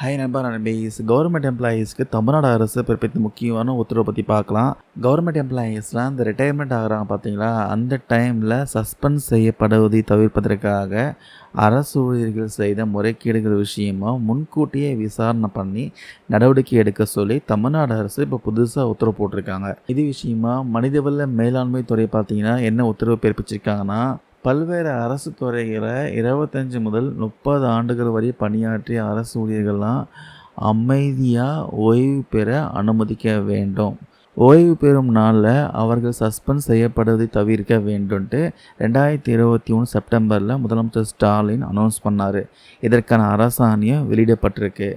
High நண்பா நண்பீஸ் government எம்ப்ளாயீஸ்க்கு Tamil Nadu அரசு பிறப்பித்த முக்கியமான உத்தரவை பற்றி பார்க்கலாம். கவர்மெண்ட் எம்ப்ளாயீஸ்லாம் இந்த ரிட்டையர்மெண்ட் ஆகிறாங்க பார்த்தீங்களா அந்த டைமில் சஸ்பெண்ட் செய்யப்படுவதை தவிர்ப்பதற்காக அரசு ஊழியர்கள் செய்த முறைகேடுகள் விஷயமா முன்கூட்டியே விசாரணை பண்ணி நடவடிக்கை எடுக்க சொல்லி தமிழ்நாடு அரசு இப்போ புதுசாக உத்தரவு போட்டிருக்காங்க. இது விஷயமா மனிதவள மேலாண்மை துறை பார்த்தீங்கன்னா என்ன உத்தரவு பிறப்பிச்சிருக்காங்கன்னா பல்வேறு அரசு துறைகளை இருபத்தஞ்சி முதல் முப்பது ஆண்டுகள் வரை பணியாற்றிய அரசு ஊழியர்கள்லாம் அமைதியாக ஓய்வு பெற அனுமதிக்க வேண்டும். ஓய்வு பெறும் நாளில் அவர்கள் சஸ்பெண்ட் செய்யப்படுவதை தவிர்க்க வேண்டும்ட்டு ரெண்டாயிரத்தி இருபத்தி ஒன்று செப்டம்பரில் முதலமைச்சர் ஸ்டாலின் அனௌன்ஸ் பண்ணார். இதற்கான அரசாணையம் வெளியிடப்பட்டிருக்கு.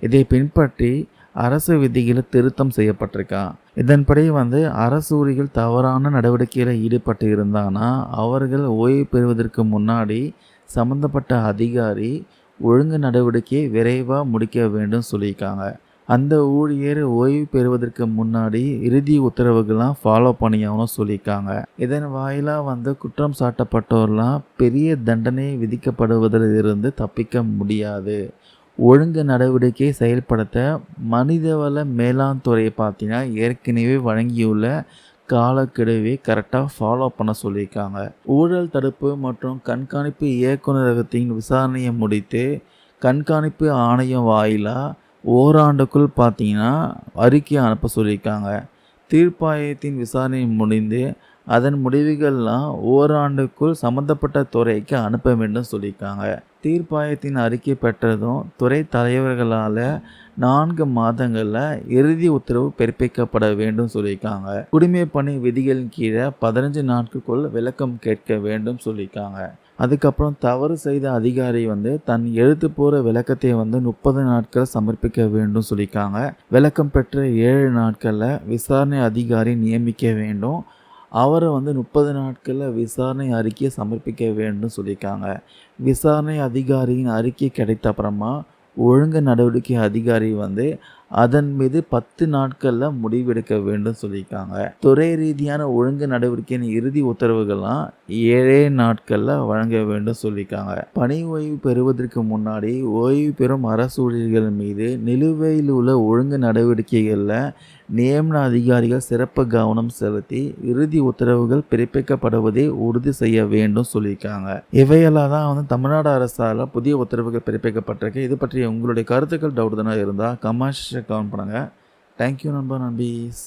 இதை பின்பற்றி அரசு விதிகளில் திருத்தம் செய்யப்பட்டிருக்கான் இதன்படி வந்து அரசு தவறான நடவடிக்கையில் ஈடுபட்டு இருந்தாங்கன்னா அவர்கள் ஓய்வு பெறுவதற்கு முன்னாடி சம்மந்தப்பட்ட அதிகாரி ஒழுங்கு நடவடிக்கையை விரைவாக முடிக்க வேண்டும் சொல்லியிருக்காங்க. அந்த ஊழியர் ஓய்வு பெறுவதற்கு முன்னாடி இறுதி உத்தரவுகள்லாம் ஃபாலோ பண்ணியாகணும் சொல்லியிருக்காங்க. இதன் வாயிலாக வந்து குற்றம் சாட்டப்பட்டோர்லாம் பெரிய தண்டனை விதிக்கப்படுவதிலிருந்து தப்பிக்க முடியாது. ஒழுங்கு நடவடிக்கை செயல்படுத்த மனிதவள மேலாண் துறையை பார்த்தீங்கன்னா ஏற்கனவே வழங்கியுள்ள காலக்கெடுவை கரெக்டாக ஃபாலோ பண்ண சொல்லியிருக்காங்க. ஊழல் தடுப்பு மற்றும் கண்காணிப்பு இயக்குநரகத்தின் விசாரணையை முடித்து கண்காணிப்பு ஆணையம் வாயிலாக ஓராண்டுக்குள் பார்த்தீங்கன்னா அறிக்கை அனுப்ப சொல்லியிருக்காங்க. தீர்ப்பாயத்தின் விசாரணை முடிந்து அதன் முடிவுகள்லாம் ஓராண்டுக்குள் சம்மந்தப்பட்ட துறைக்கு அனுப்ப வேண்டும் சொல்லியிருக்காங்க. தீர்ப்பாயத்தின் அறிக்கை பெற்றதும் துறை தலைவர்களால் நான்கு மாதங்களில் இறுதி உத்தரவு பிறப்பிக்கப்பட வேண்டும் சொல்லியிருக்காங்க. குடிமை பணி விதிகளின் கீழே பதினஞ்சு நாட்களுக்குள் விளக்கம் கேட்க வேண்டும் சொல்லியிருக்காங்க. அதுக்கப்புறம் தவறு செய்த அதிகாரி வந்து தன் எழுத்து போகிற விளக்கத்தை வந்து முப்பது நாட்கள் சமர்ப்பிக்க வேண்டும் சொல்லியிருக்காங்க. விளக்கம் பெற்ற ஏழு நாட்களில் விசாரணை அதிகாரி நியமிக்க வேண்டும். அவரை வந்து முப்பது நாட்களில் விசாரணை அறிக்கையை சமர்ப்பிக்க வேண்டும் சொல்லியிருக்காங்க. விசாரணை அதிகாரியின் அறிக்கை கிடைத்த அப்புறமா ஒழுங்கு நடவடிக்கை அதிகாரி வந்து அதன் மீது பத்து நாட்களில் முடிவெடுக்க வேண்டும் சொல்லியிருக்காங்க. துறை ரீதியான ஒழுங்கு நடவடிக்கையின் இறுதி உத்தரவுகள்லாம் ஏழே நாட்களில் வழங்க வேண்டும் சொல்லியிருக்காங்க. பணி ஓய்வு பெறுவதற்கு முன்னாடி ஓய்வு பெறும் அரசு ஊழியர்கள் மீது நிலுவையில் உள்ள ஒழுங்கு நடவடிக்கைகளில் நியமன அதிகாரிகள் சிறப்பு கவனம் செலுத்தி இறுதி உத்தரவுகள் பிறப்பிக்கப்படுவதை உறுதி செய்ய வேண்டும் சொல்லியிருக்காங்க. இவையெல்லாம் தான் வந்து தமிழ்நாடு அரசால் புதிய உத்தரவுகள் பிறப்பிக்கப்பட்டிருக்கு. இது பற்றி உங்களுடைய கருத்துக்கள் டவுட் தானே இருந்தால் கமாஷ் கவுண்ட் பண்ணுங்கள் தேங்க்யூ நண்பா நம்பீஸ்